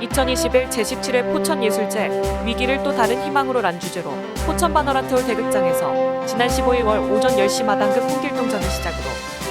2021 제17회 포천예술제 위기를 또 다른 희망으로 란 주제로 포천 바너라트홀 대극장에서 지난 15일 오전 10시 마당극 홍길동전을 시작으로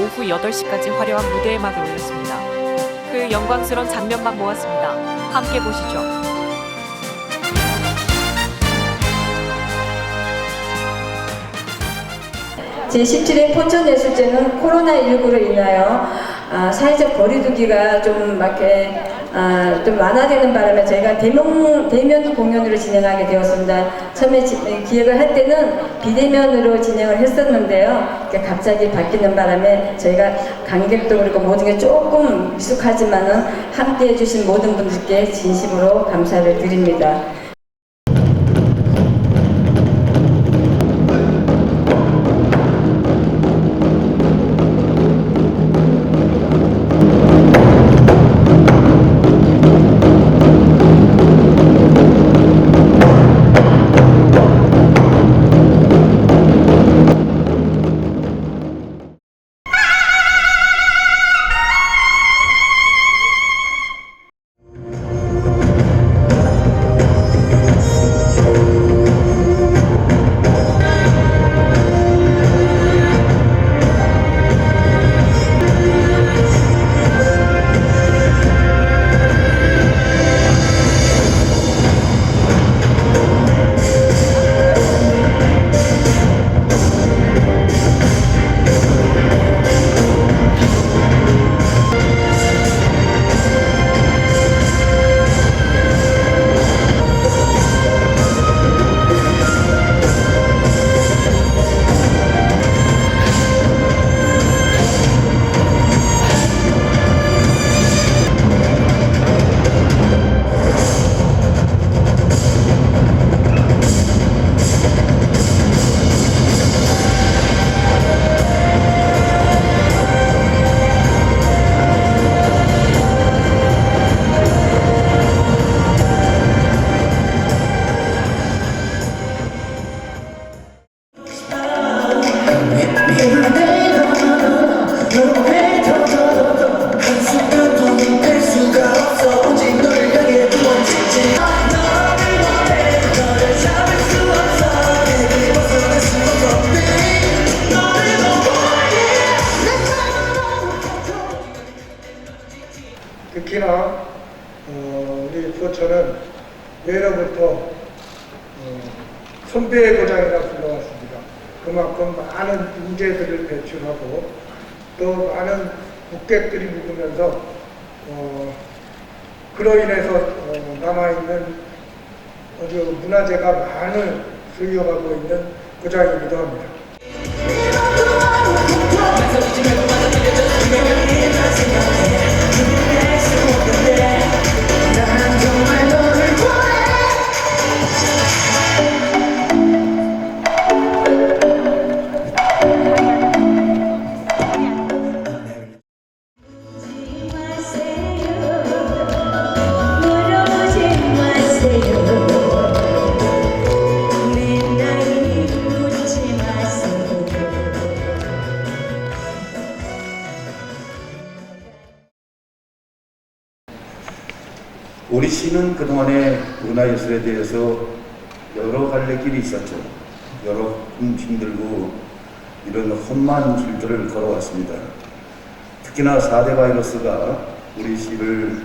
오후 8시까지 화려한 무대의 막을 올렸습니다. 그 영광스러운 장면만 모았습니다. 함께 보시죠. 제17회 포천예술제는 코로나19로 인하여 아, 사회적 거리두기가 좀 이렇게 아, 좀 완화되는 바람에 저희가 대면, 대면 공연으로 진행하게 되었습니다. 처음에 지- 기획을 할 때는 비대면으로 진행을 했었는데요. 갑자기 바뀌는 바람에 저희가 관객도 그렇고 모든 게 조금 미숙하지만은 함께 해주신 모든 분들께 진심으로 감사를 드립니다. 특히나 어, 우리 포천은 예로부터 어, 선배의 고장이라 불러왔습니다. 그만큼 많은 인재들을 배출하고 또 많은 국객들이 묵으면서 어, 그로 인해서 어, 남아있는 아주 문화재가 많은 소유하고 있는 고장이기도 합니다. 그동안에 문화예술에 대해서 여러 갈래 길이 있었죠. 여러 좀 힘들고 이런 험한 길들을 걸어왔습니다. 특히나 4대 바이러스가 우리 시를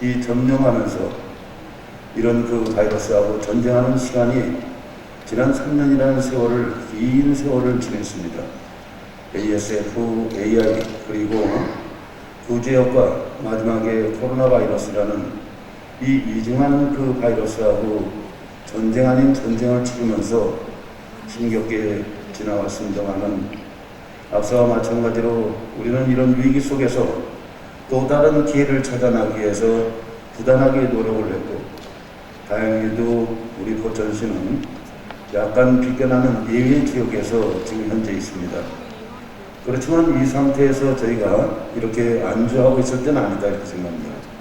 이 점령하면서 이런 그 바이러스하고 전쟁하는 시간이 지난 3년이라는 세월을 긴 세월을 지냈습니다. ASF, AI 그리고 구제역과 마지막에 코로나 바이러스라는 이 이중한 그 바이러스하고 전쟁 아닌 전쟁을 치르면서 힘겹게 지나왔습니다만은 앞서와 마찬가지로 우리는 이런 위기 속에서 또 다른 기회를 찾아나기 위해서 부단하게 노력을 했고 다행히도 우리 포천시는 약간 비껴나는 예외 지역에서 지금 현재 있습니다. 그렇지만 이 상태에서 저희가 이렇게 안주하고 있을 때는 아니다 이렇게 생각합니다.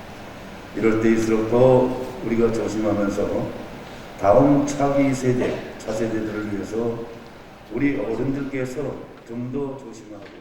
이럴 때일수록 더 우리가 조심하면서 다음 차기 세대, 차세대들을 위해서 우리 어른들께서 좀 더 조심하고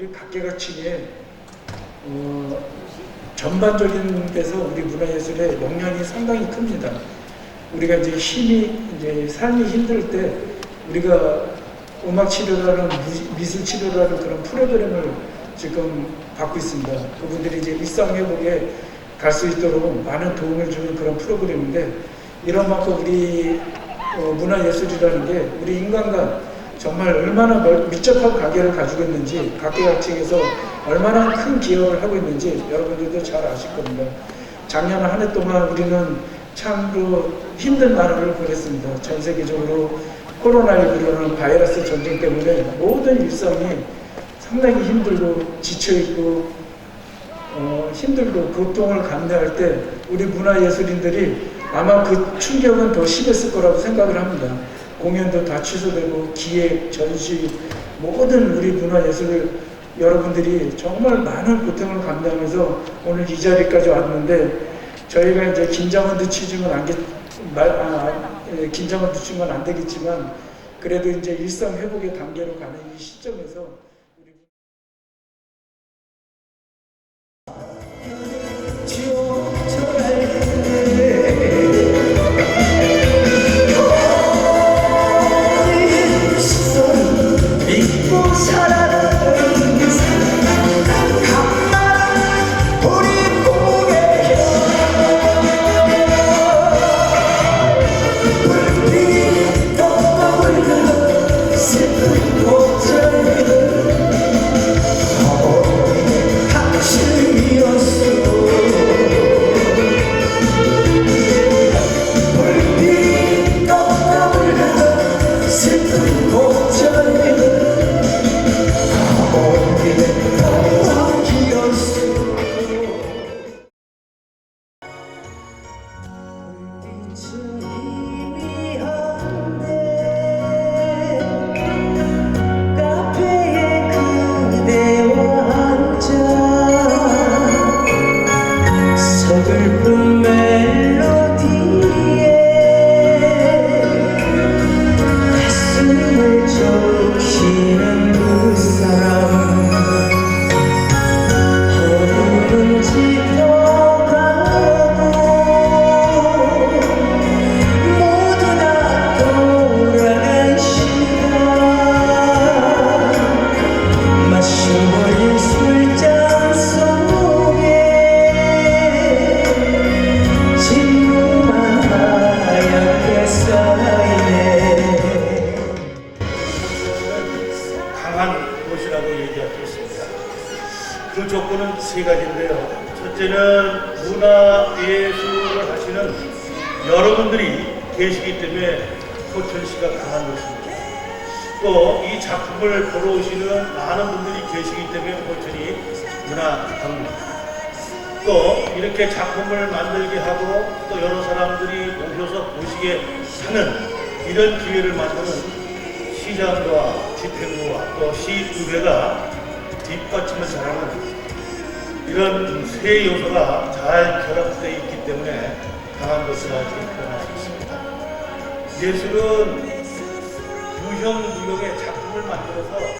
우리 각계각층의 어, 전반적인 데서 우리 문화예술의 영향이 상당히 큽니다. 우리가 이제 힘이 이제 삶이 힘들 때 우리가 음악 치료라는 무- 미술 치료라는 그런 프로그램을 지금 받고 있습니다. 그분들이 이제 일상 회복에 갈 수 있도록 많은 도움을 주는 그런 프로그램인데 이런 만큼 우리 어, 문화 예술이라는 게 우리 인간과 정말 얼마나 멀- 밀접한 관계를 가지고 있는지 각계각층에서 얼마나 큰 기여를 하고 있는지 여러분들도 잘 아실 겁니다. 작년 한 해 동안 우리는 참으로 힘든 나라를 보냈습니다. 전 세계적으로 코로나19라는 바이러스 전쟁 때문에 모든 일상이 상당히 힘들고 지쳐있고 어, 힘들고 고통을 감내할 때 우리 문화예술인들이 아마 그 충격은 더 심했을 거라고 생각을 합니다. 공연도 다 취소되고 기획, 전시 모든 우리 문화예술 여러분들이 정말 많은 고통을 감내하면서 오늘 이 자리까지 왔는데 저희가 이제 긴장은 늦추지면 안, 겠, 말, 아, 예, 긴장은 늦추면 안 되겠지만 그래도 이제 일상 회복의 단계로 가는 이 시점에서 그 조건은 세 가지인데요. 첫째는 문화 예술을 하시는 여러분들이 계시기 때문에 포천시가 강한 곳입니다. 또 이 작품을 보러 오시는 많은 분들이 계시기 때문에 포천이 문화강입니다. 또 이렇게 작품을 만들게 하고 또 여러 사람들이 오셔서 보시게 하는 이런 기회를 만드는 시장과 집행부와 또 시의회가 뒷받침을 잘하는 이런 세 요소가 잘 결합되어 있기 때문에 강한 것이라 이렇게 표현할 수 있습니다. 예술은 유형 무형의 작품을 만들어서